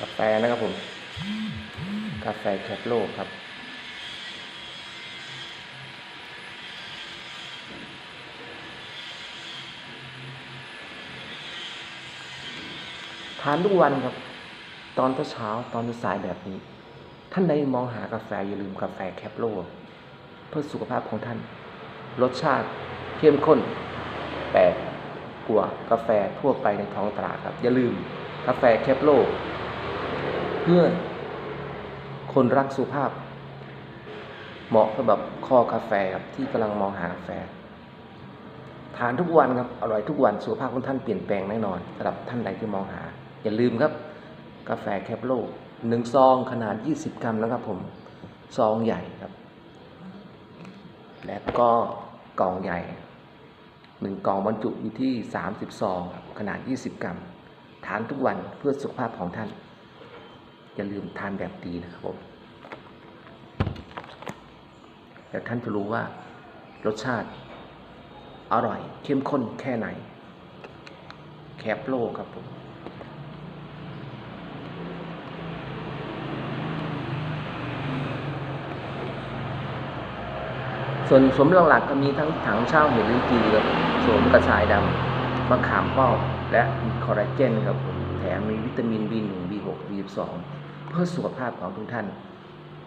กาแฟนะครับผม กาแฟแคปโลครับ ทานทุกวันครับ ตอนเช้าตอนสายแบบนี้ ท่านใดมองหากาแฟอย่าลืมกาแฟแคปโล เพื่อสุขภาพของท่าน รสชาติเข้มข้นแปลกกว่ากาแฟทั่วไปในท้องตลาดครับ อย่าลืมกาแฟแคปโล พื่อ คนรักสุขภาพ เหมาะสำหรับคอกาแฟครับที่กำลังมองหากาแฟ ทานทุกวันครับอร่อยทุกวันสุขภาพของท่านเปลี่ยนแปลงแน่นอนสำหรับท่านใดที่มองหา อย่าลืมครับ กาแฟแคปโลหนึ่งซองขนาด 20 กรัมนะครับผมซองใหญ่ครับ และก็กล่องใหญ่หนึ่งกล่องบรรจุอยู่ที่ 30 ซองขนาด 20 กรัม ทานทุกวันเพื่อสุขภาพของท่าน อย่าลืมทานแบบดีนะครับผมแล้วท่านจะรู้ว่ารสชาติอร่อยเข้มข้นแค่ไหน แคปโลครับผมส่วนสมหลักๆก็มีทั้งถังเช่าเห็ดลิ้นจีครับสมกระชายดำมะขามป้อมและมีคอลลาเจนครับผมแถมมีวิตามิน B1 B6 22 เพื่อสุขภาพของทุกท่าน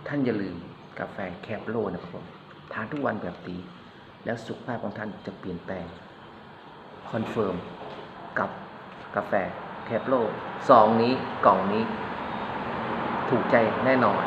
ท่านอย่าลืมกาแฟแคปโลนะครับผมทานทุกวันแบบตีแล้วสุขภาพของท่านจะเปลี่ยนแปลงคอนเฟิร์มกับกาแฟแคปโลซองนี้กล่องนี้ ถูกใจแน่นอน